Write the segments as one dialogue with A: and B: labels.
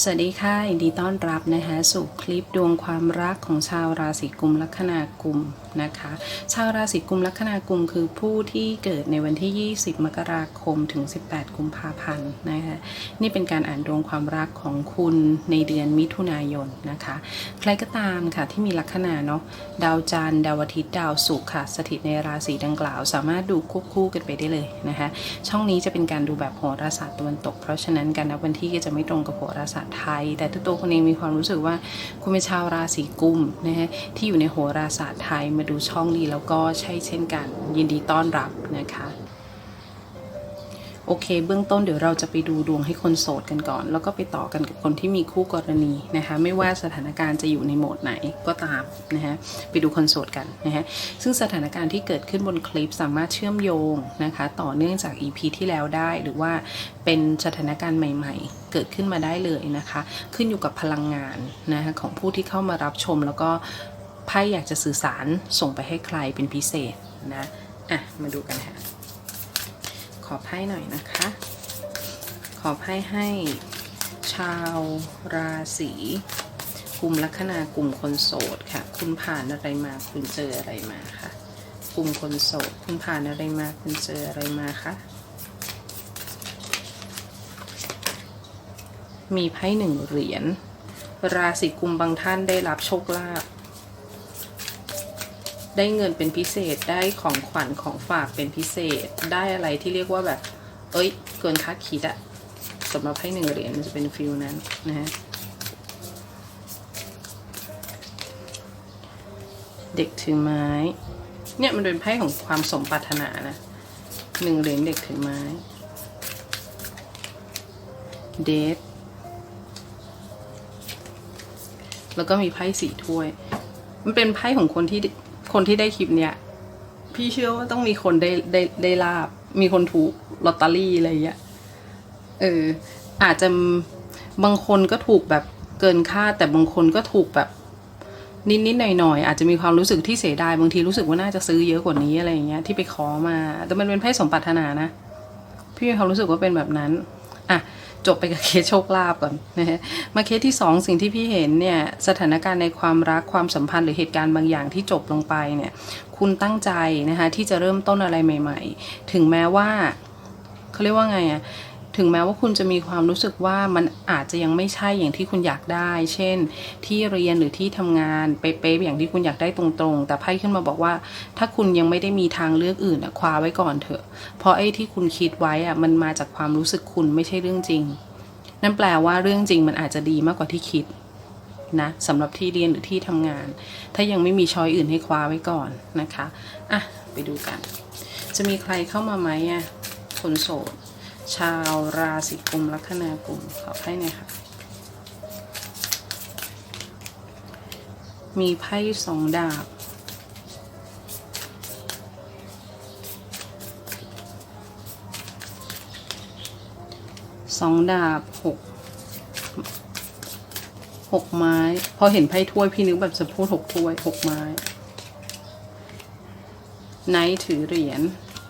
A: สวัสดีค่ะยินดีต้อนรับนะคะสู่คลิปดวงความรักของชาวราศีกุมลัคนากุม นะคะ ชาวราศีกุมลัคนากุมคือผู้ที่เกิดในวันที่ 20 มกราคมถึง 18 กุมภาพันธ์นะคะนี่เป็นการอ่านดวงความรักของคุณในเดือนมิถุนายนนะคะ ใครก็ตามค่ะที่มีลัคนาเนาะดาวจันทร์ดาวอาทิตย์ดาวศุกร์ค่ะ สถิตในราศีดังกล่าว สามารถดูควบคู่กันไปได้เลยนะคะช่องนี้จะเป็นการดูแบบโหราศาสตร์ตะวันตก เพราะฉะนั้นการนับวันที่ก็จะไม่ตรงกับโหราศาสตร์ไทย แต่ตัวคนเองมีความรู้สึกว่าคุณเป็นชาวราศีกุมนะฮะที่อยู่ในโหราศาสตร์ไทยมาดูช่องนี้แล้วก็ใช่เช่นกัน ยินดีต้อนรับนะคะโอเค เบื้องต้นเดี๋ยวเราจะไปดูดวงให้คนโสดกันก่อน แล้วก็ไปต่อกันกับคนที่มีคู่กรณีนะคะไม่ว่าสถานการณ์จะอยู่ในโหมดไหนก็ตามนะคะไปดูคนโสดกันนะคะซึ่งสถานการณ์ที่เกิดขึ้นบนคลิปสามารถเชื่อมโยงนะคะต่อเนื่องจาก EP ที่แล้วได้ หรือว่าเป็นสถานการณ์ใหม่ ๆ เกิดขึ้นมาได้เลยนะคะ ขึ้นอยู่กับพลังงานนะคะของผู้ที่เข้ามารับชมแล้วก็ ไพ่อยากจะสื่อสารส่งไปให้ใครเป็นพิเศษนะ อะ มาดูกันค่ะ ขอไพ่หน่อยนะคะ ขอไพ่ให้ชาวราศีกลุ่มลัคนากลุ่มคนโสดค่ะ คุณผ่านอะไรมาคุณเจออะไรมาคะกลุ่มคนโสด คุณผ่านอะไรมาคุณเจออะไรมาคะมีไพ่หนึ่งเหรียญราศีกุมบางท่านได้รับโชคลาภ ได้เงินเป็นพิเศษได้ของขวัญของฝากเป็นพิเศษได้อะไรที่เรียกว่าแบบ เอ้ย เกินคาดคิดอะสำหรับให้หนึ่งเหรียญมันจะเป็นฟิลนั้นนะฮะเด็กถือไม้ เนี่ยมันเป็นไพ่ของความสมปรารถนานะหนึ่งเหรียญเด็กถือไม้เดทแล้วก็มีไพ่สี่ถ้วย มันเป็นไพ่ของคนที่ คนที่ได้คลิปเนี้ยพี่เชื่อว่าต้องมีคนได้ได้ได้ลาบ มีคนถูกลอตเตอรี่อะไรอย่างเงี้ยเออ อาจจะบางคนก็ถูกแบบเกินคาดแต่บางคนก็ถูกแบบนิดนิดหน่อยหน่อยอาจจะมีความรู้สึกที่เสียดายบางทีรู้สึกว่าน่าจะซื้อเยอะกว่านี้อะไรเงี้ยที่ไปขอมา แต่มันเป็นไพ่สมปรารถนานะ พี่มีความรู้สึกว่าเป็นแบบนั้น อะ จบไปกับเคสโชคลาภก่อนนะฮะมาเคสที่สองสิ่งที่พี่เห็นเนี่ยสถานการณ์ในความรักความสัมพันธ์หรือเหตุการณ์บางอย่างที่จบลงไปเนี่ยคุณตั้งใจนะคะที่จะเริ่มต้นอะไรใหม่ ๆ ถึงแม้ว่าเขาเรียกว่าไงอะ ถึงแม้ว่าคุณจะมีความรู้สึกว่ามันอาจจะยังไม่ใช่อย่างที่คุณอยากได้ เช่น ที่เรียนหรือที่ทำงานเป๊ะๆอย่างที่คุณอยากได้ตรงๆ แต่ไพ่ขึ้นมาบอกว่า ถ้าคุณยังไม่ได้มีทางเลือกอื่นอะคว้าไว้ก่อนเถอะ เพราะไอ้ที่คุณคิดไว้อะมันมาจากความรู้สึกคุณไม่ใช่เรื่องจริง นั่นแปลว่าเรื่องจริงมันอาจจะดีมากกว่าที่คิดนะสำหรับที่เรียนหรือที่ทำงาน ถ้ายังไม่มีช้อยอื่นให้คว้าไว้ก่อนนะคะ อะ ไปดูกัน จะมีใครเข้ามาไหมอะคนโสด ชาวราศีกุมลัคนากลุ่มขอให้หน่อยค่ะ มีไพ่สองดาบ สองดาบหกหกไม้ พอเห็นไพ่ถ้วยพี่นึกแบบจะพูดหกถ้วยหกไม้ ไนท์ถือเหรียญ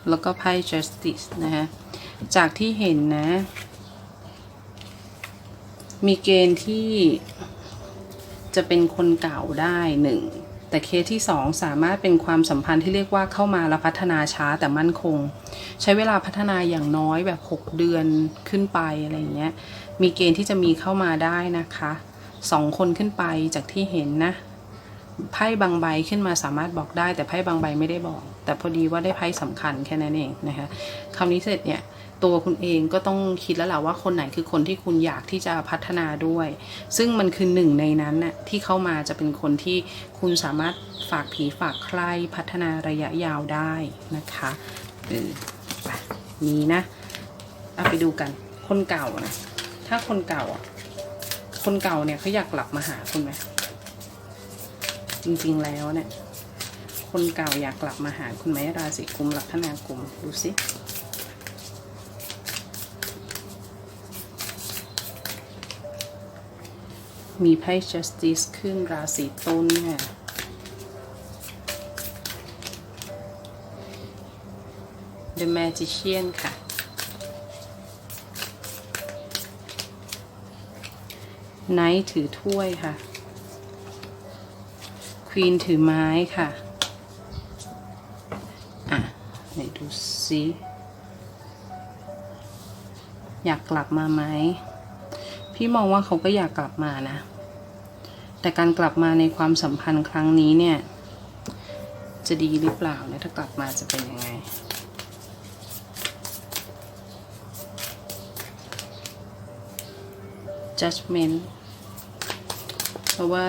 A: แล้วก็ไพ่ justice นะฮะ จากที่เห็นนะ มีเกณฑ์ที่จะเป็นคนเก่าได้หนึ่งแต่เคสที่สองสามารถเป็นความสัมพันธ์ที่เรียกว่าเข้ามาแล้วพัฒนาช้าแต่มั่นคง ใช้เวลาพัฒนาอย่างน้อยแบบ 6 เดือนขึ้นไปอะไรอย่างเงี้ยมีเกณฑ์ที่จะมีเข้ามาได้นะคะสองคนขึ้นไปจากที่เห็นนะไพ่บางใบขึ้นมาสามารถบอกได้ แต่ไพ่บางใบไม่ได้บอก แต่พอดีว่าได้ไพ่สำคัญแค่นั้นเองนะคะคำนี้เสร็จเนี่ย ตัวคุณเองก็ต้องคิดแล้วแหละว่าคนไหนคือคนที่คุณอยากที่จะพัฒนาด้วย ซึ่งมันคือหนึ่งในนั้นน่ะที่เข้ามาจะเป็นคนที่คุณสามารถฝากผีฝากใครพัฒนาระยะยาวได้นะคะเออนี้นะเอาไปดูกัน คนเก่านะถ้าคนเก่าอะ คนเก่าเนี่ยเขาอยากกลับมาหาคุณไหมจริงๆแล้วเนี่ยคนเก่าอยากกลับมาหาคุณไหมราศีกุมลัคนากุมดูสิ มีไพ่ justice ขึ้นราศีต้นเนี่ย The magician ค่ะ ไนท์ถือถ้วยค่ะ ควีนถือไม้ค่ะ อะ ไหนดูซิอยากกลับมาไหม พี่มองว่าเขาก็อยากกลับมานะ แต่การกลับมาในความสัมพันธ์ครั้งนี้เนี่ย จะดีหรือเปล่าเนี่ยถ้ากลับมาจะเป็นยังไง judgment เพราะว่า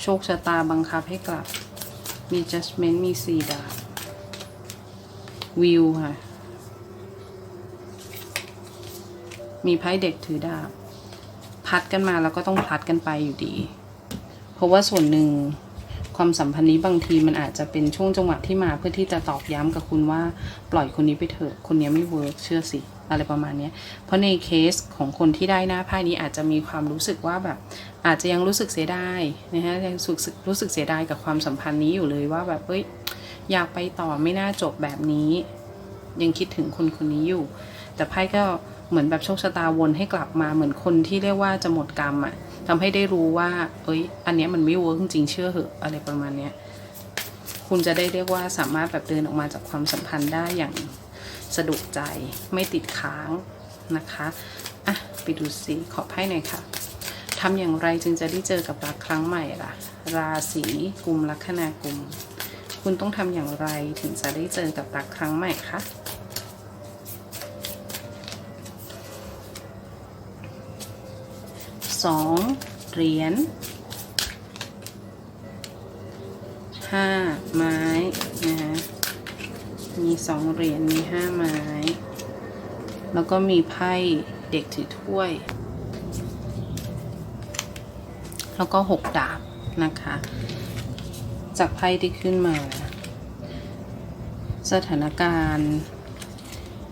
A: โชคชะตาบังคับให้กลับ มี judgment มีสี่ดาบวิวค่ะ มีไพ่เด็กถือดาบ พัดกันมาแล้วก็ต้องพัดกันไปอยู่ดี เพราะว่าส่วนหนึ่งความสัมพันธ์นี้บางทีมันอาจจะเป็นช่วงจังหวะที่มาเพื่อที่จะตอกย้ำกับคุณว่าปล่อยคนนี้ไปเถอะคนนี้ไม่เวิร์กเชื่อสิอะไรประมาณนี้เพราะในเคสของคนที่ได้หน้าไพ่นี้อาจจะมีความรู้สึกว่าแบบอาจจะยังรู้สึกเสียดายนะฮะยังรู้สึกรู้สึกเสียดายกับความสัมพันธ์นี้อยู่เลยว่าแบบเอ้ยอยากไปต่อไม่น่าจบแบบนี้ ยังคิดถึงคนคนนี้อยู่ แต่ไพ่ก็ เหมือนแบบโชคชะตาวนให้กลับมาเหมือนคนที่เรียกว่าจะหมดกรรมอะทำให้ได้รู้ว่า เอ้ย อันนี้มันไม่เวิร์กจริงเชื่อเหอะอะไรประมาณเนี้ยคุณจะได้เรียกว่าสามารถแบบเดินออกมาจากความสัมพันธ์ได้อย่างสะดวกใจไม่ติดค้างนะคะอะไปดูสิขอไพ่หน่อยค่ะทำอย่างไรจึงจะได้เจอกับรักครั้งใหม่ล่ะ ราศีกุมลัคนากุม คุณต้องทำอย่างไรถึงจะได้เจอกับรักครั้งใหม่คะ สองเหรียญห้าไม้นะคะมีสองเหรียญ มีห้าไม้ แล้วก็มีไพ่เด็กถือถ้วย แล้วก็หกดาบนะคะ จากไพ่ที่ขึ้นมา สถานการณ์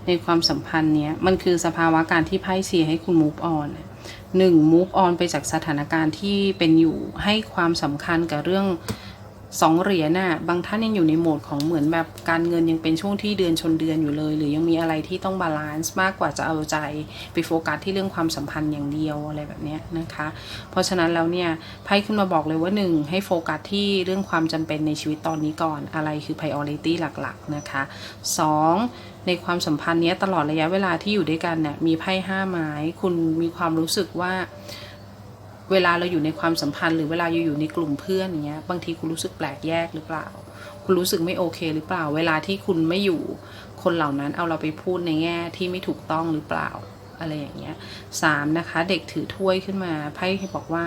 A: ในความสัมพันธ์เนี้ย มันคือสภาวะการที่ไพ่เชียให้คุณ move on อน ง move on ไปจากสถานการณ์ที่เป็นอยู่ให้ความสำคัญกับเรื่อง สองเหรียญน่ะบางท่านยังอยู่ในโหมดของเหมือนแบบการเงินยังเป็นช่วงที่เดือนชนเดือนอยู่เลย หรือยังมีอะไรที่ต้องบาลานซ์มากกว่าจะเอาใจไปโฟกัสที่เรื่องความสัมพันธ์อย่างเดียวอะไรแบบนี้นะคะ เพราะฉะนั้นแล้วเนี่ยไพ่ขึ้นมาบอกเลยว่าหนึ่งให้โฟกัสที่เรื่องความจำเป็นในชีวิตตอนนี้ก่อนอะไรคือ priority หลักๆนะคะสองในความสัมพันธ์นี้ตลอดระยะเวลาที่อยู่ด้วยกันเนี่ยมีไพ่ห้าไม้ คุณมีความรู้สึกว่า เวลาเราอยู่ในความสัมพันธ์หรือเวลาอยู่อยู่ในกลุ่มเพื่อนอย่างเงี้ยบางทีคุณรู้สึกแปลกแยกหรือเปล่า คุณรู้สึกไม่โอเคหรือเปล่า เวลาที่คุณไม่อยู่คนเหล่านั้นเอาเราไปพูดในแง่ที่ไม่ถูกต้องหรือเปล่าอะไรอย่างเงี้ยสามนะคะเด็กถือถ้วยขึ้นมาไพ่บอกว่า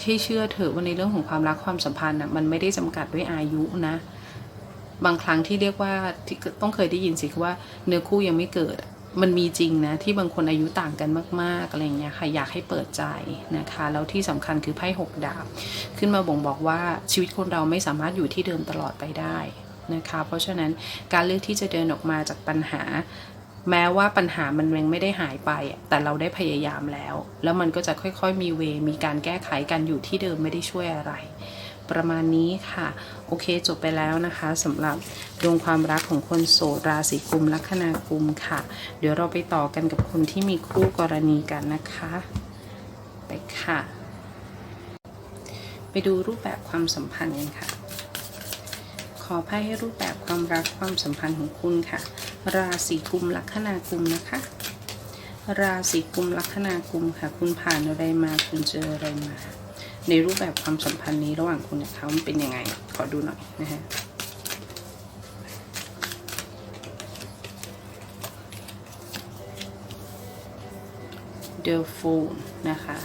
A: ให้เชื่อเถอะว่าในเรื่องของความรักความสัมพันธ์อะมันไม่ได้จำกัดด้วยอายุนะ บางครั้งที่เรียกว่าที่ต้องเคยได้ยินสิคือว่าเนื้อคู่ยังไม่เกิด มันมีจริงนะ ที่บางคนอายุต่างกันมาก ๆ อะไรเงี้ยค่ะ อยากให้เปิดใจนะคะ แล้วที่สำคัญคือไพ่หกดาบ ขึ้นมาบ่งบอกว่าชีวิตคนเราไม่สามารถอยู่ที่เดิมตลอดไปได้นะคะ เพราะฉะนั้นการเลือกที่จะเดินออกมาจากปัญหา แม้ว่าปัญหามันยังไม่ได้หายไป แต่เราได้พยายามแล้ว แล้วมันก็จะค่อยๆ มีเวมีการแก้ไขกันอยู่ที่เดิมไม่ได้ช่วยอะไร ประมาณนี้ค่ะ โอเคจบไปแล้วนะคะสำหรับดวงความรักของคนโสดราศีกุมลัคนากุมค่ะ เดี๋ยวเราไปต่อกันกับคนที่มีคู่กรณีกันนะคะ ไปค่ะ ไปดูรูปแบบความสัมพันธ์กันค่ะ ขอไพ่ให้รูปแบบความรักความสัมพันธ์ของคุณค่ะ ราศีกุมลัคนากุมนะคะ ราศีกุมลัคนากุมค่ะ คุณผ่านอะไรมาคุณเจออะไรมา ในรูปแบบความสัมพันธ์นี้ระหว่างคุณกับเขามันเป็นยังไง ขอดูหน่อยนะฮะ The Fool นะคะ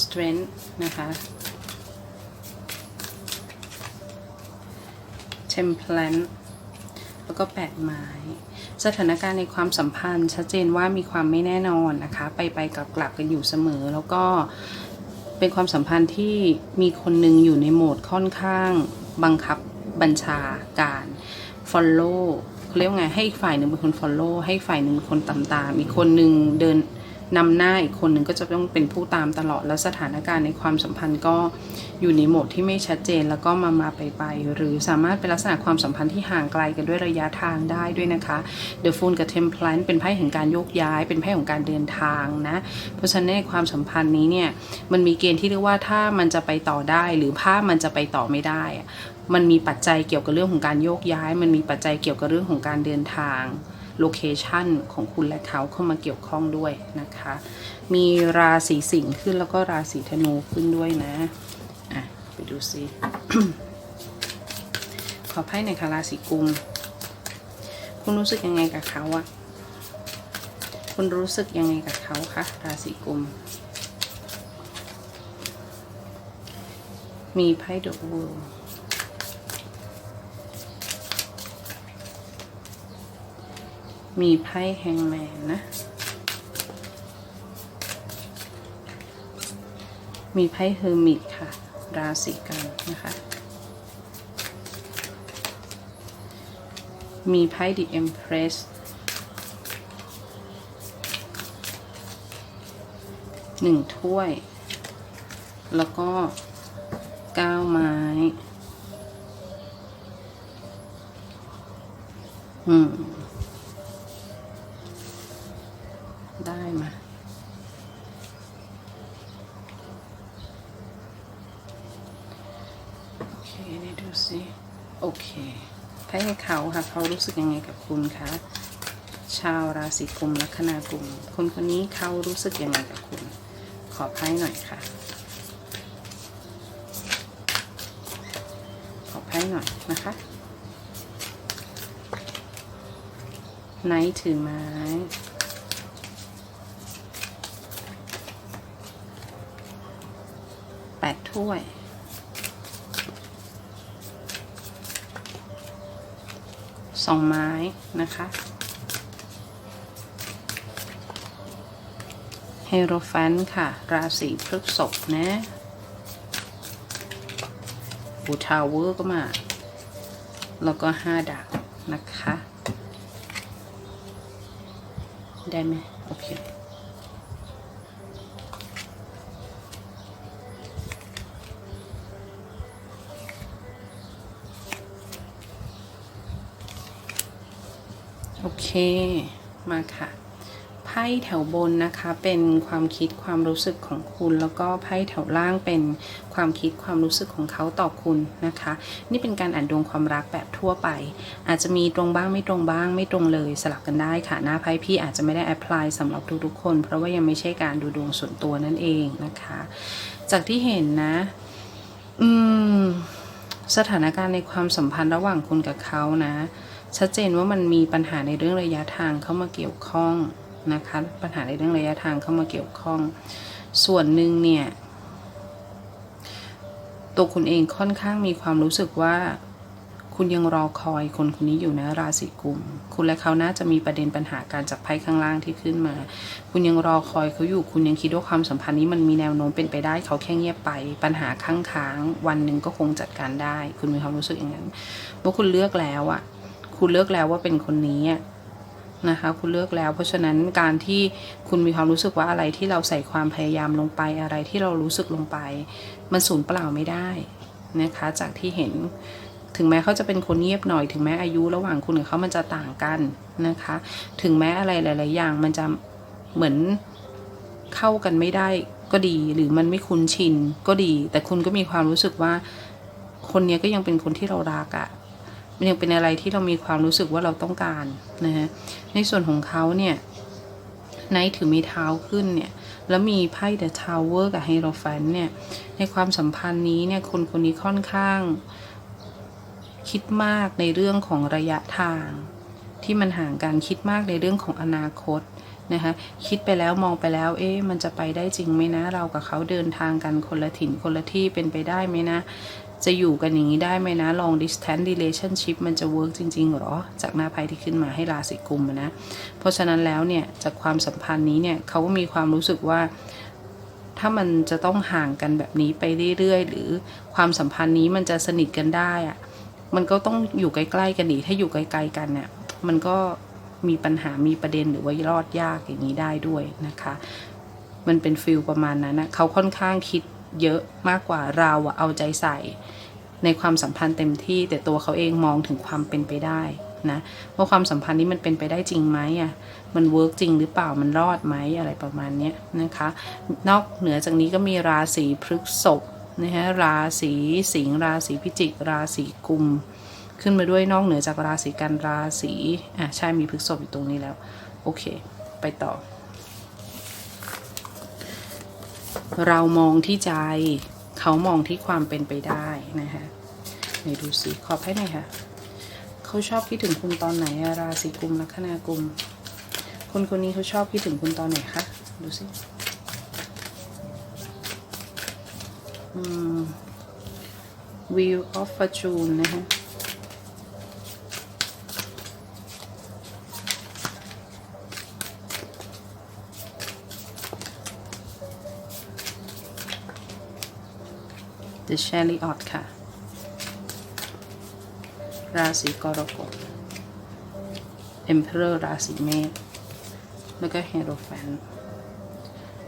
A: Strength นะคะ Temperance แล้วก็แปดไม้ สถานการณ์ในความสัมพันธ์ ชัดเจนว่ามีความไม่แน่นอนนะคะ ไปไปกลับกลับกันอยู่เสมอ แล้วก็เป็นความสัมพันธ์ที่มีคนหนึ่งอยู่ในโหมดค่อนข้างบังคับบัญชาการ follow เขาเรียกไงให้อีกฝ่ายหนึ่งเป็นคน follow ให้ฝ่ายหนึ่งเป็นคนตามตามอีกคนหนึ่งเดิน นำหน้าอีกคนหนึ่งก็จะต้องเป็นผู้ตามตลอดแล้วสถานการณ์ในความสัมพันธ์ก็อยู่ในโหมดที่ไม่ชัดเจนแล้วก็มามาไปไปหรือสามารถเป็นลักษณะความสัมพันธ์ที่ห่างไกลกันด้วยระยะทางได้ด้วยนะคะ The Fool กับ Temperance เป็นไพ่แห่งการโยกย้าย เป็นไพ่ของการเดินทางนะเพราะฉะนั้นในความสัมพันธ์นี้เนี่ยมันมีเกณฑ์ที่เรียกว่าถ้ามันจะไปต่อได้หรือภาพมันจะไปต่อไม่ได้มันมีปัจจัยเกี่ยวกับเรื่องของการโยกย้าย มันมีปัจจัยเกี่ยวกับเรื่องของการเดินทาง โลเคชันของคุณและเขาเข้ามาเกี่ยวข้องด้วยนะคะ มีราศีสิงห์ขึ้นแล้วก็ราศีธนูขึ้นด้วยนะ อะ ไปดูซิ ขอไพ่หน่อยค่ะราศีกุม คุณรู้สึกยังไงกับเขาอะคุณรู้สึกยังไงกับเขาคะราศีกุม มีไพ่ดอะวู มีไพ่แฮงแมนนะ มีไพ่เฮอร์มิตค่ะ ราศีกันนะคะ มีไพ่ The Empress หนึ่งถ้วย แล้วก็เก้าไม้อืม ค่ะ เขารู้สึกยังไงกับคุณคะชาวราศีกุมลัคนากุมคนคนนี้เขารู้สึกยังไงกับคุณ ขอไพ่หน่อยค่ะ ขอไพ่หน่อยนะคะไนท์ถือไม้แปดถ้วย สองไม้นะคะ เฮโรแฟนค่ะ ราศีพฤษภนะบูทาวเวอร์ก็มา แล้วก็ห้าดาบนะคะ ได้ไหมโอเค มาค่ะ ไพ่แถวบนนะคะเป็นความคิดความรู้สึกของคุณ แล้วก็ไพ่แถวล่างเป็นความคิดความรู้สึกของเขาต่อคุณนะคะ นี่เป็นการอ่านดวงความรักแบบทั่วไป อาจจะมีตรงบ้างไม่ตรงบ้างไม่ตรงเลยสลับกันได้ค่ะ หน้าไพ่พี่อาจจะไม่ได้แอพพลายสำหรับทุกๆคน เพราะว่ายังไม่ใช่การดูดวงส่วนตัวนั่นเองนะคะ จากที่เห็นนะ อืมสถานการณ์ในความสัมพันธ์ระหว่างคุณกับเขานะ ชัดเจนว่ามันมีปัญหาในเรื่องระยะทางเข้ามาเกี่ยวข้องนะคะ ปัญหาในเรื่องระยะทางเข้ามาเกี่ยวข้อง ส่วนหนึ่งเนี่ยตัวคุณเองค่อนข้างมีความรู้สึกว่า คุณยังรอคอยคนคนนี้อยู่นะราศีกุม คุณและเขาน่าจะมีประเด็นปัญหาการจากไพ่ข้างล่างที่ขึ้นมา คุณยังรอคอยเขาอยู่ คุณยังคิดว่าความสัมพันธ์นี้มันมีแนวโน้มเป็นไปได้ เขาแค่เงียบไป ปัญหาข้างค้างวันหนึ่งก็คงจัดการได้ คุณมีความรู้สึกอย่างนั้นว่าคุณเลือกแล้วอะ คุณเลือกแล้วว่าเป็นคนนี้นะคะ คุณเลือกแล้ว เพราะฉะนั้นการที่คุณมีความรู้สึกว่าอะไรที่เราใส่ความพยายามลงไปอะไรที่เรารู้สึกลงไป มันสูญเปล่าไม่ได้นะคะ จากที่เห็นถึงแม้เขาจะเป็นคนเงียบหน่อยถึงแม้อายุระหว่างคุณกับเขามันจะต่างกันนะคะ ถึงแม้อะไรหลาย ๆ อย่างมันจะเหมือนเข้ากันไม่ได้ก็ดี หรือมันไม่คุ้นชินก็ดี แต่คุณก็มีความรู้สึกว่า คนนี้ก็ยังเป็นคนที่เรารักอะ มันยังเป็นอะไรที่เรามีความรู้สึกว่าเราต้องการนะฮะในส่วนของเขาเนี่ยไนท์ถือมีเท้าขึ้นเนี่ยแล้วมีไพ่ The Tower กับ Hierophant เนี่ยในความสัมพันธ์นี้เนี่ยคนคนนี้ค่อนข้าง คิดมากในเรื่องของระยะทาง ที่มันห่างกันคิดมากในเรื่องของอนาคตนะคะคิดไปแล้วมองไปแล้ว เอ๊ะมันจะไปได้จริงไหมนะ เรากับเขาเดินทางกันคนละถิ่นคนละที่เป็นไปได้ไหมนะ จะอยู่กันอย่างนี้ได้ไหมนะ long distance relationship มันจะ work จริง ๆ หรอ จากหน้าไพ่ที่ขึ้นมาให้ราศีกุมนะ เพราะฉะนั้นแล้วเนี่ยจากความสัมพันธ์นี้เนี่ยเขาก็มีความรู้สึกว่า ถ้ามันจะต้องห่างกันแบบนี้ไปเรื่อยๆ หรือความสัมพันธ์นี้มันจะสนิทกันได้อะมันก็ต้องอยู่ใกล้ๆกันดีถ้าอยู่ไกลๆกันเนี่ยมันก็มีปัญหามีประเด็นหรือว่ารอดยากอย่างนี้ได้ด้วยนะคะ มันเป็นฟิลประมาณนั้นนะเขาค่อนข้างคิด เยอะมากกว่าเราอะเอาใจใส่ ในความสัมพันธ์เต็มที่แต่ตัวเขาเองมองถึงความเป็นไปได้นะว่าความสัมพันธ์นี้มันเป็นไปได้จริงไหมอะมันเวิร์กจริงหรือเปล่ามันรอดไหมอะไรประมาณนี้นะคะ นอกเหนือจากนี้ก็มีราศีพฤษภนะฮะราศีสิงห์ราศีพิจิก ราศีกุม ขึ้นมาด้วยนอกเหนือจากราศีกันราศีอะใช่มีพฤษภอยู่ตรงนี้แล้ว โอเค ไปต่อ เรามองที่ใจ เขามองที่ความเป็นไปได้นะคะไหนดูสิขอให้หน่อยค่ะ เขาชอบคิดถึงคุณตอนไหนราศีกุมลัคนากุม คนคนนี้เขาชอบคิดถึงคุณตอนไหนคะดูสิอืม Wheel of Fortune นะคะ The Chariot ค่ะ ราศีกรกฎ Emperor ราศีเมษแล้วก็ Hierophant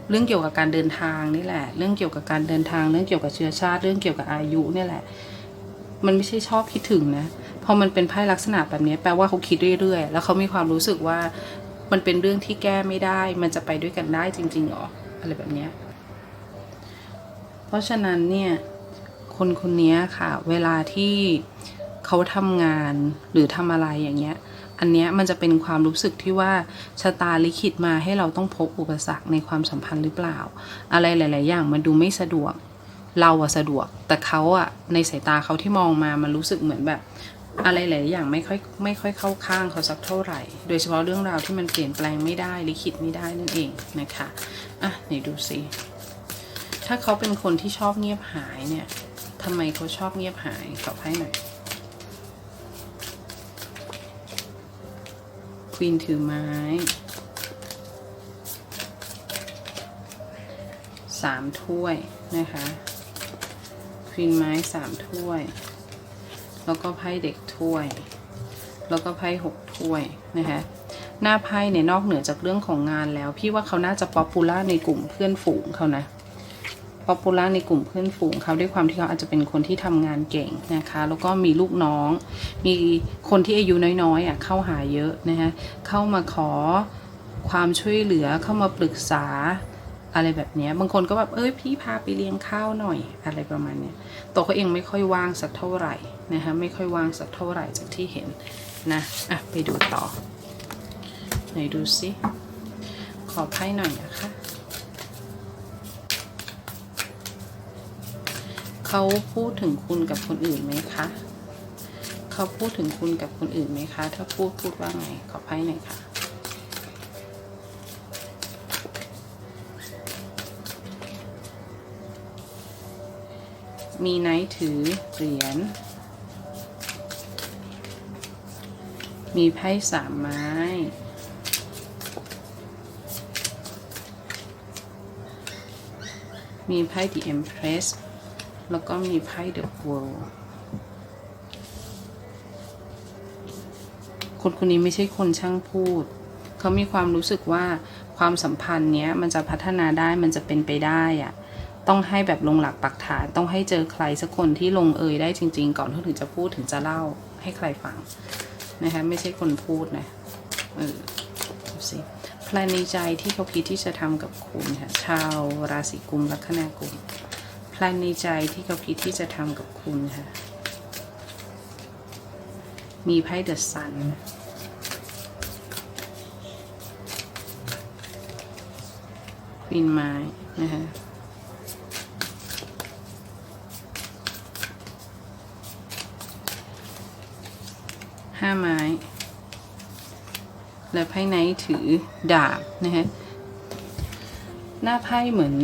A: เรื่องเกี่ยวกับการเดินทางนี่แหละ เรื่องเกี่ยวกับการเดินทาง เรื่องเกี่ยวกับเชื้อชาติ เรื่องเกี่ยวกับอายุนี่แหละ มันไม่ใช่ชอบคิดถึงนะ พอมันเป็นไพ่ลักษณะแบบนี้แปลว่าเขาคิดเรื่อยๆ แล้วเขามีความรู้สึกว่ามันเป็นเรื่องที่แก้ไม่ได้ มันจะไปด้วยกันได้จริงๆหรอ อะไรแบบนี้ เพราะฉะนั้นเนี่ย คนคนนี้ค่ะ เวลาที่เขาทำงานหรือทำอะไรอย่างเงี้ย อันเนี้ยมันจะเป็นความรู้สึกที่ว่าชะตาลิขิตมาให้เราต้องพบอุปสรรคในความสัมพันธ์หรือเปล่า อะไรหลาย ๆ อย่างมันดูไม่สะดวกเราอะสะดวก แต่เขาอะในสายตาเขาที่มองมามันรู้สึกเหมือนแบบ อะไรหลายๆอย่างไม่ค่อยไม่ค่อยเข้าข้างเขาสักเท่าไหร่ โดยเฉพาะเรื่องราวที่มันเปลี่ยนแปลงไม่ได้ลิขิตไม่ได้นั่นเองนะคะอะไหนดูสิถ้าเขาเป็นคนที่ชอบเงียบหายเนี่ย ทำไมเขาชอบเงียบหายขอให้หน่อยควีนถือไม้สามถ้วยนะคะควีนไม้สามถ้วย แล้วก็ไพ่เด็กถ้วย แล้วก็ไพ่หกถ้วยนะคะหน้าไพ่เนี่ยนอกเหนือจากเรื่องของงานแล้ว พี่ว่าเขาน่าจะป๊อปปูล่าในกลุ่มเพื่อนฝูงเขานะ ป๊อปปูล่าในกลุ่มเพื่อนฝูงเขาด้วยความที่เขาอาจจะเป็นคนที่ทำงานเก่งนะคะ แล้วก็มีลูกน้อง มีคนที่อายุน้อยๆอะเข้าหาเยอะนะคะเข้ามาขอความช่วยเหลือเข้ามาปรึกษาอะไรแบบนี้บางคนก็แบบเอ้ยพี่พาไปเลี้ยงข้าวหน่อยอะไรประมาณนี้ตัวเขาเองไม่ค่อยว่างสักเท่าไหร่นะคะไม่ค่อยว่างสักเท่าไหร่จากที่เห็นนะอะไปดูต่อไหนดูสิขอไพ่หน่อยนะคะ เขาพูดถึงคุณกับคนอื่นไหมคะ เขาพูดถึงคุณกับคนอื่นไหมคะ ถ้าพูดพูดว่าไง ขอไพ่หน่อยค่ะมีไนท์ถือเหรียญ มีไพ่สามไม้ มีไพ่ The Empress แล้วก็มีไพ่ The World คนคนนี้ไม่ใช่คนช่างพูด เขามีความรู้สึกว่าความสัมพันธ์เนี้ยมันจะพัฒนาได้มันจะเป็นไปได้อะต้องให้แบบลงหลักปักฐาน ต้องให้เจอใครสักคนที่ลงเอยได้จริง ๆ ก่อนเขาถึงจะพูดถึงจะเล่าให้ใครฟังนะคะไม่ใช่คนพูดนะเออดูสิแพลนในใจที่เขาคิดที่จะทำกับคุณค่ะชาวราศีกุมลัคนากุม พลนในใจที่เขาคิดที่จะทำกับคุณค่ะ มีไพ่เดอะซันควีนไม้นะคะห้าไม้ และไพ่ไนท์ถือดาบนะคะหน้าไพ่เหมือน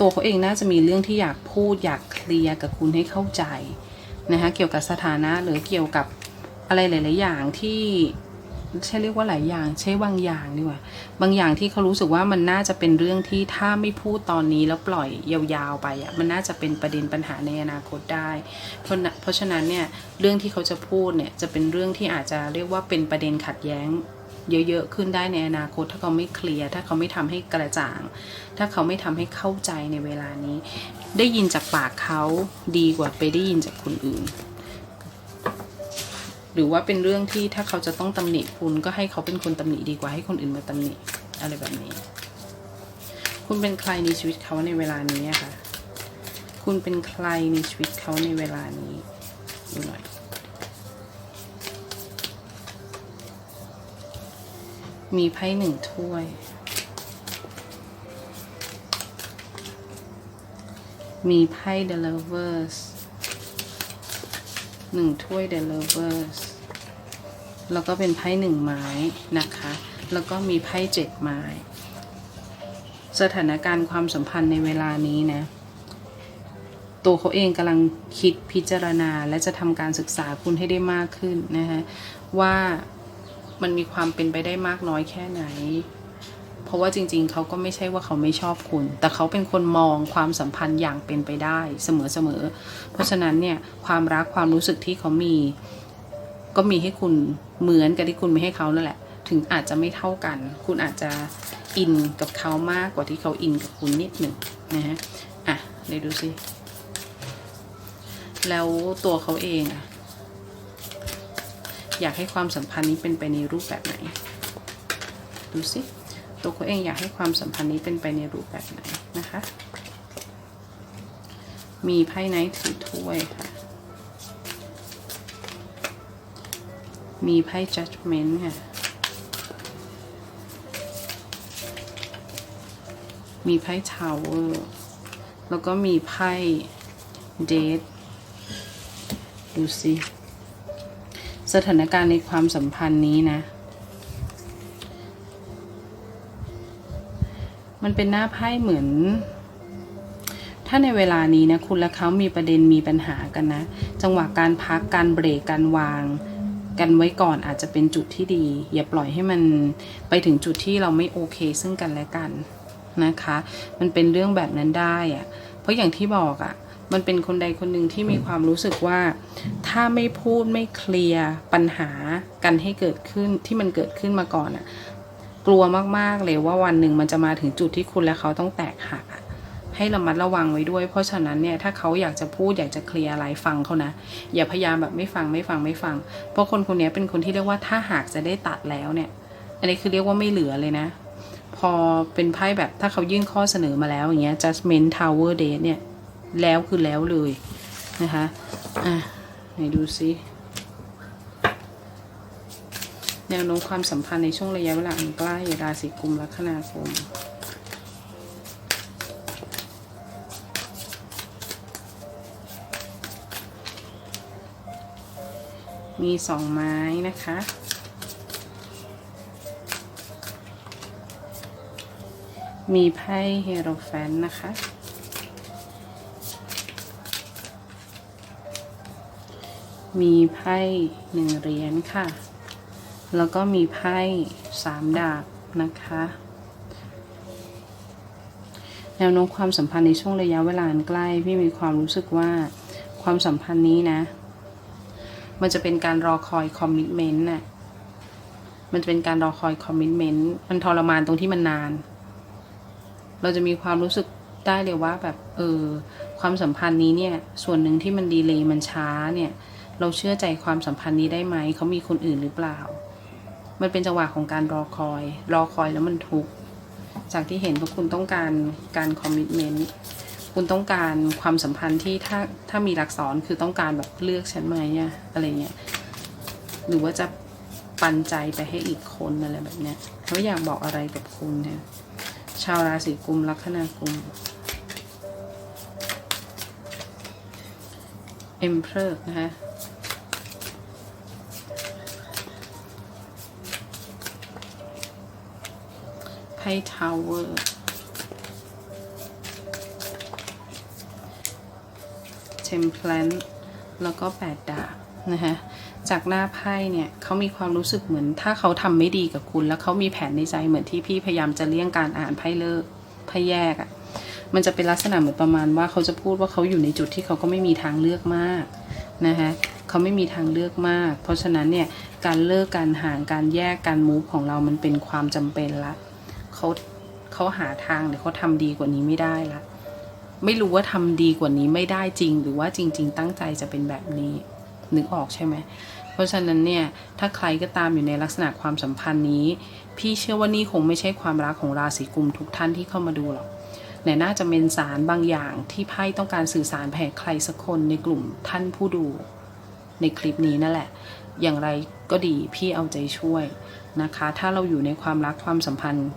A: ตัวเขาเองน่าจะมีเรื่องที่อยากพูดอยากเคลียร์กับคุณให้เข้าใจนะคะเกี่ยวกับสถานะหรือเกี่ยวกับอะไรหลาย ๆ อย่างที่ใช่เรียกว่าหลายอย่างใช่บางอย่างดีกว่า บางอย่างที่เขารู้สึกว่ามันน่าจะเป็นเรื่องที่ถ้าไม่พูดตอนนี้แล้วปล่อยยาวๆไปอะมันน่าจะเป็นประเด็นปัญหาในอนาคตได้ เพราะนะเพราะฉะนั้นเนี่ยเรื่องที่เขาจะพูดเนี่ยจะเป็นเรื่องที่อาจจะเรียกว่าเป็นประเด็นขัดแย้ง เยอะๆขึ้นได้ในอนาคต ถ้าเขาไม่เคลียร์ถ้าเขาไม่ทำให้กระจ่าง ถ้าเขาไม่ทำให้เข้าใจในเวลานี้ ได้ยินจากปากเขาดีกว่าไปได้ยินจากคนอื่น หรือว่าเป็นเรื่องที่ถ้าเขาจะต้องตำหนิคุณก็ให้เขาเป็นคนตำหนิดีกว่าให้คนอื่นมาตำหนิอะไรแบบนี้ คุณเป็นใครในชีวิตเขาในเวลานี้คะคุณเป็นใครในชีวิตเขาในเวลานี้ดูหน่อย มีไพ่หนึ่งถ้วย มีไพ่ The Lovers หนึ่งถ้วย The Lovers แล้วก็เป็นไพ่หนึ่งไม้นะคะ แล้วก็มีไพ่เจ็ดไม้ สถานการณ์ความสัมพันธ์ในเวลานี้นะ ตัวเขาเองกำลังคิดพิจารณาและจะทำการศึกษาคุณให้ได้มากขึ้นนะคะว่า มันมีความเป็นไปได้มากน้อยแค่ไหน เพราะว่าจริง ๆ เขาก็ไม่ใช่ว่าเขาไม่ชอบคุณ แต่เขาเป็นคนมองความสัมพันธ์อย่างเป็นไปได้เสมอๆ เพราะฉะนั้นเนี่ยความรักความรู้สึกที่เขามี ก็มีให้คุณเหมือนกับที่คุณมีให้เขานั่นแหละ ถึงอาจจะไม่เท่ากัน คุณอาจจะอินกับเขามากกว่าที่เขาอินกับคุณนิดหนึ่งนะฮะ อะเดี๋ยวดูสิ แล้วตัวเขาเองอะ อยากให้ความสัมพันธ์นี้เป็นไปในรูปแบบไหน ดูสิตัวเขาเองอยากให้ความสัมพันธ์นี้เป็นไปในรูปแบบไหนนะคะ มีไพ่ไนท์ถือถ้วยค่ะ มีไพ่ judgment ค่ะ มีไพ่ tower แล้วก็มีไพ่ date ดูสิ สถานการณ์ในความสัมพันธ์นี้นะ มันเป็นหน้าไพ่เหมือน ถ้าในเวลานี้นะคุณและเขามีประเด็นมีปัญหากันนะ จังหวะการพักการเบรกการวาง กันไว้ก่อนอาจจะเป็นจุดที่ดี อย่าปล่อยให้มันไปถึงจุดที่เราไม่โอเค ซึ่งกันและกันนะคะ มันเป็นเรื่องแบบนั้นได้อะเพราะอย่างที่บอกอะ มันเป็นคนใดคนหนึ่งที่มีความรู้สึกว่า ถ้าไม่พูดไม่เคลียร์ปัญหากันให้เกิดขึ้นที่มันเกิดขึ้นมาก่อนอะกลัวมากๆเลยว่าวันหนึ่งมันจะมาถึงจุดที่คุณและเขาต้องแตกหักให้ระมัดระวังไว้ด้วย เพราะฉะนั้นเนี่ยถ้าเขาอยากจะพูดอยากจะเคลียร์อะไรฟังเขานะ อย่าพยายามแบบไม่ฟังไม่ฟังไม่ฟัง เพราะคนคนนี้เป็นคนที่เรียกว่าถ้าหากจะได้ตัดแล้วเนี่ย อันนี้คือเรียกว่าไม่เหลือเลยนะ พอเป็นไพ่แบบถ้าเขายื่นข้อเสนอมาแล้วอย่างเงี้ย judgment tower date เนี่ย แล้วคือแล้วเลยนะคะ อะไหนดูซิแนวโน้มความสัมพันธ์ในช่วงระยะเวลาอันใกล้ราศีกุมลัคนาคมมีสองไม้นะคะ มีไพ่เฮโรแฟนนะคะ มีไพ่หนึ่งเหรียญค่ะ แล้วก็มีไพ่สามดาบนะคะ แนวโน้มความสัมพันธ์ในช่วงระยะเวลาใกล้พี่มีความรู้สึกว่าความสัมพันธ์นี้นะ มันจะเป็นการรอคอยคอมมิชเมนต์น่ะ มันจะเป็นการรอคอยคอมมิชเมนต์มันทรมานตรงที่มันนาน เราจะมีความรู้สึกได้เลยว่าแบบเออความสัมพันธ์นี้เนี่ย ส่วนหนึ่งที่มันดีเลย์มันช้าเนี่ย เราเชื่อใจความสัมพันธ์นี้ได้ไหม เขามีคนอื่นหรือเปล่า มันเป็นจังหวะของการรอคอย รอคอยแล้วมันทุกข์ จากที่เห็นว่าคุณต้องการการคอมมิชเมนต์ คุณต้องการความสัมพันธ์ที่ถ้าถ้ามีหลักษรคือต้องการแบบเลือกฉันไหมอะอะไรเงี้ย หรือว่าจะปันใจไปให้อีกคนอะไรแบบเนี้ยเขาอยากบอกอะไรกับคุณเนี่ย ชาวราศีกุมลัคนากุม เอ็มเพลนะคะ ไพ่ทาวเวอร์เทมเพลนแล้วก็แปดดาบนะคะจากหน้าไพ่เนี่ยเขามีความรู้สึกเหมือน ถ้าเขาทำไม่ดีกับคุณ แล้วเขามีแผนในใจเหมือนที่พี่พยายามจะเลี่ยงการอ่านไพ่เลิกไพ่แยกอะ่ะมันจะเป็นลักษณะเหมือนประมาณว่าเขาจะพูดว่าเขาอยู่ในจุดที่เขาก็ไม่มีทางเลือกมากนะคะเขเขาไม่มีทางเลือกมาก เพราะฉะนั้นเนี่ยการเลิกการห่างการแยกการมูฟของเรามันเป็นความจำเป็นละ เขาเขาหาทางหรือเขาทำดีกว่านี้ไม่ได้ละไม่รู้ว่าทำดีกว่านี้ไม่ได้จริง หรือว่าจริง ๆ ตั้งใจจะเป็นแบบนี้นึกออกใช่ไหมเพราะฉะนั้นเนี่ยถ้าใครก็ตามอยู่ในลักษณะความสัมพันธ์นี้ พี่เชื่อว่านี่คงไม่ใช่ความรักของราศีกุมทุกท่านที่เข้ามาดูหรอกแต่น่าจะเป็นสารบางอย่างที่ไพ่ต้องการสื่อสารแผ่ใครสักคนในกลุ่มท่านผู้ดูในคลิปนี้นั่นแหละ อย่างไรก็ดีพี่เอาใจช่วยนะคะ ถ้าเราอยู่ในความรักความสัมพันธ์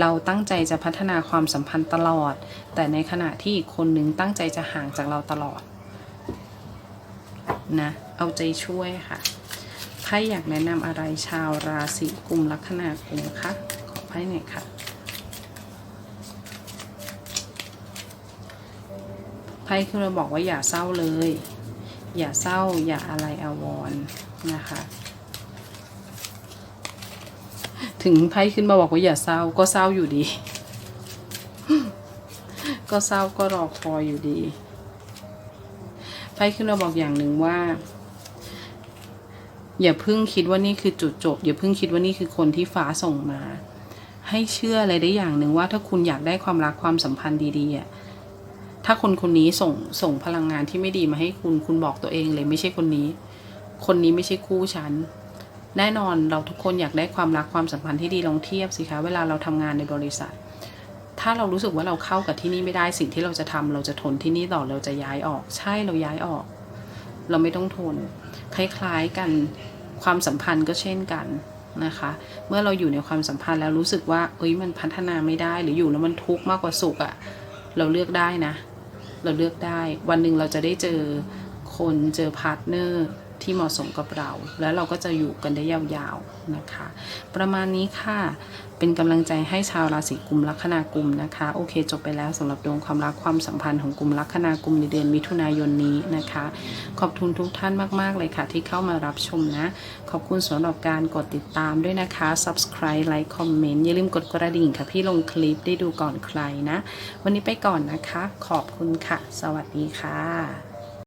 A: เราตั้งใจจะพัฒนาความสัมพันธ์ตลอด แต่ในขณะที่คนนึงตั้งใจจะห่างจากเราตลอดนะเอาใจช่วยค่ะไพ่อยากแนะนำอะไรชาวราศีกุมลัคนากุมคะขอไพ่หน่อยค่ะไพ่ขึ้นมาบอกว่าอย่าเศร้าเลย อย่าเศร้าอย่าอะไรอาวรณ์ นะคะ ถึงไพ่ขึ้นมาบอกว่าอย่าเศร้าก็เศร้าอยู่ดี ก็เศร้าก็รอคอยอยู่ดีไพ่ขึ้นมาบอกอย่างหนึ่งว่า อย่าเพิ่งคิดว่านี่คือจุดจบ อย่าเพิ่งคิดว่านี่คือคนที่ฟ้าส่งมา ให้เชื่ออะไรได้อย่างหนึ่งว่าถ้าคุณอยากได้ความรักความสัมพันธ์ดีๆอะถ้าคนคนนี้ส่งส่งพลังงานที่ไม่ดีมาให้คุณ คุณบอกตัวเองเลยไม่ใช่คนนี้ คนนี้ไม่ใช่คู่ฉัน แน่นอนเราทุกคนอยากได้ความรักความสัมพันธ์ที่ดีลองเทียบสิคะเวลาเราทำงานในบริษัท ถ้าเรารู้สึกว่าเราเข้ากับที่นี่ไม่ได้สิ่งที่เราจะทำเราจะทนที่นี่ต่อเราจะย้ายออก ใช่เราย้ายออก เราไม่ต้องทน คล้ายๆกันความสัมพันธ์ก็เช่นกันนะคะ เมื่อเราอยู่ในความสัมพันธ์แล้วรู้สึกว่า เอ้ยมันพัฒนาไม่ได้หรืออยู่แล้วมันทุกข์มากกว่าสุขอะเราเลือกได้นะ เราเลือกได้ วันหนึ่งเราจะได้เจอคนเจอพาร์ทเนอร์ ที่เหมาะสมกับเรา แล้วเราก็จะอยู่กันได้ยาวๆนะคะ ประมาณนี้ค่ะ เป็นกำลังใจให้ชาวราศีกุมลัคนากุมนะคะ โอเค จบไปแล้วสำหรับดวงความรักความสัมพันธ์ของกลุ่มลัคนากุมในเดือนมิถุนายนนี้นะคะ ขอบคุณทุกท่านมากๆเลยค่ะ ที่เข้ามารับชมนะ ขอบคุณสำหรับการกดติดตามด้วยนะคะ subscribe like comment อย่าลืมกดกระดิ่งค่ะพี่ลงคลิปได้ดูก่อนใครนะ วันนี้ไปก่อนนะคะ ขอบคุณค่ะ สวัสดีค่ะ